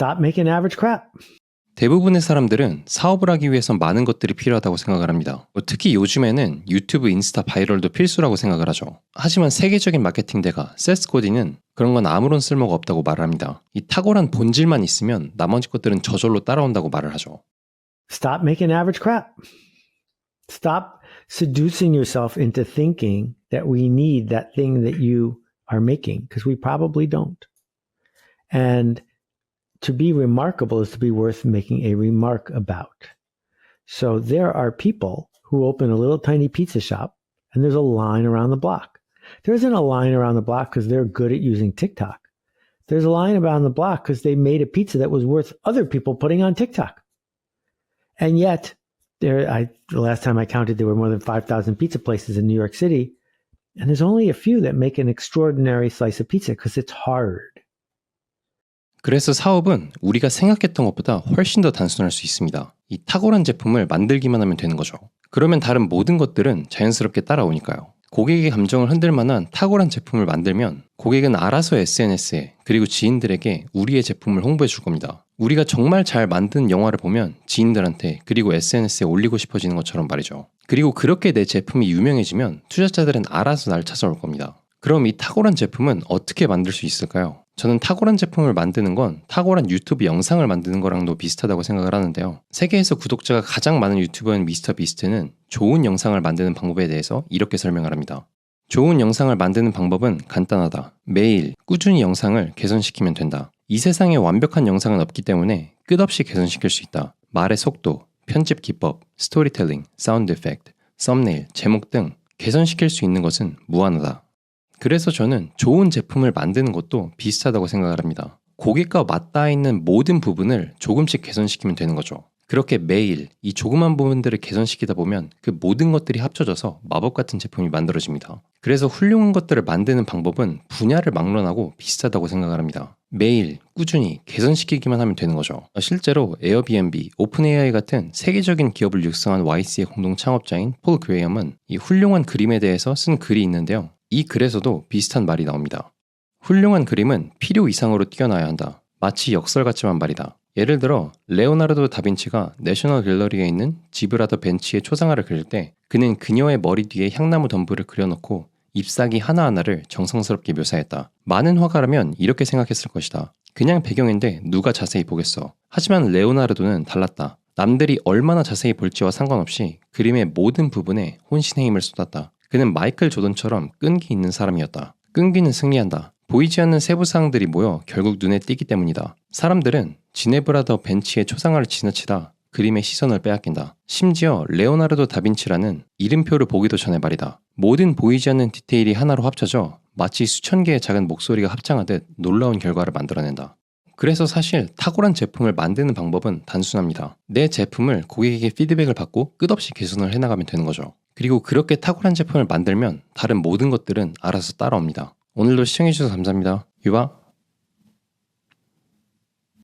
Stop making average crap. 대부분의 사람들은 사업을 하기 위해선 많은 것들이 필요하다고 생각을 합니다. 뭐 특히 요즘에는 유튜브, 인스타 바이럴도 필수라고 생각을 하죠. 하지만 세계적인 마케팅 대가 세스 고디는 그런 건 아무런 쓸모가 없다고 말을 합니다. 이 탁월한 본질만 있으면 나머지 것들은 저절로 따라온다고 말을 하죠. Stop making average crap. Stop seducing yourself into thinking that we need that thing that you are making because we probably don't. And to be remarkable is to be worth making a remark about. So there are people who open a little tiny pizza shop and there's a line around the block. There isn't a line around the block because they're good at using TikTok. There's a line around the block because they made a pizza that was worth other people putting on TikTok. And yet, there, I, the last time I counted, there were more than 5,000 pizza places in New York City. And there's only a few that make an extraordinary slice of pizza because it's hard. 그래서 사업은 우리가 생각했던 것보다 훨씬 더 단순할 수 있습니다. 이 탁월한 제품을 만들기만 하면 되는 거죠. 그러면 다른 모든 것들은 자연스럽게 따라오니까요. 고객의 감정을 흔들 만한 탁월한 제품을 만들면 고객은 알아서 SNS에 그리고 지인들에게 우리의 제품을 홍보해 줄 겁니다. 우리가 정말 잘 만든 영화를 보면 지인들한테 그리고 SNS에 올리고 싶어지는 것처럼 말이죠. 그리고 그렇게 내 제품이 유명해지면 투자자들은 알아서 날 찾아올 겁니다. 그럼 이 탁월한 제품은 어떻게 만들 수 있을까요? 저는 탁월한 제품을 만드는 건 탁월한 유튜브 영상을 만드는 거랑도 비슷하다고 생각을 하는데요. 세계에서 구독자가 가장 많은 유튜버인 미스터 비스트는 좋은 영상을 만드는 방법에 대해서 이렇게 설명을 합니다. 좋은 영상을 만드는 방법은 간단하다. 매일 꾸준히 영상을 개선시키면 된다. 이 세상에 완벽한 영상은 없기 때문에 끝없이 개선시킬 수 있다. 말의 속도, 편집 기법, 스토리텔링, 사운드 이펙트, 썸네일, 제목 등 개선시킬 수 있는 것은 무한하다. 그래서 저는 좋은 제품을 만드는 것도 비슷하다고 생각을 합니다. 고객과 맞닿아 있는 모든 부분을 조금씩 개선시키면 되는 거죠. 그렇게 매일 이 조그만 부분들을 개선시키다 보면 그 모든 것들이 합쳐져서 마법 같은 제품이 만들어집니다. 그래서 훌륭한 것들을 만드는 방법은 분야를 막론하고 비슷하다고 생각을 합니다. 매일 꾸준히 개선시키기만 하면 되는 거죠. 실제로 에어비앤비, 오픈 AI 같은 세계적인 기업을 육성한 YC의 공동 창업자인 폴 그레이엄은 이 훌륭한 그림에 대해서 쓴 글이 있는데요. 이 글에서도 비슷한 말이 나옵니다. 훌륭한 그림은 필요 이상으로 뛰어나야 한다. 마치 역설 같지만 말이다. 예를 들어 레오나르도 다빈치가 내셔널 갤러리에 있는 지브라더 벤치의 초상화를 그릴 때 그는 그녀의 머리 뒤에 향나무 덤불을 그려놓고 잎사귀 하나하나를 정성스럽게 묘사했다. 많은 화가라면 이렇게 생각했을 것이다. 그냥 배경인데 누가 자세히 보겠어. 하지만 레오나르도는 달랐다. 남들이 얼마나 자세히 볼지와 상관없이 그림의 모든 부분에 혼신의 힘을 쏟았다. 그는 마이클 조던처럼 끈기 있는 사람이었다. 끈기는 승리한다. 보이지 않는 세부 사항들이 모여 결국 눈에 띄기 때문이다. 사람들은 지네브라더 벤치의 초상화를 지나치다 그림의 시선을 빼앗긴다. 심지어 레오나르도 다빈치라는 이름표를 보기도 전에 말이다. 모든 보이지 않는 디테일이 하나로 합쳐져 마치 수천 개의 작은 목소리가 합창하듯 놀라운 결과를 만들어낸다. 그래서 사실 탁월한 제품을 만드는 방법은 단순합니다. 내 제품을 고객에게 피드백을 받고 끝없이 개선을 해나가면 되는 거죠. 그리고 그렇게 탁월한 제품을 만들면 다른 모든 것들은 알아서 따라옵니다. 오늘도 시청해주셔서 감사합니다. 유바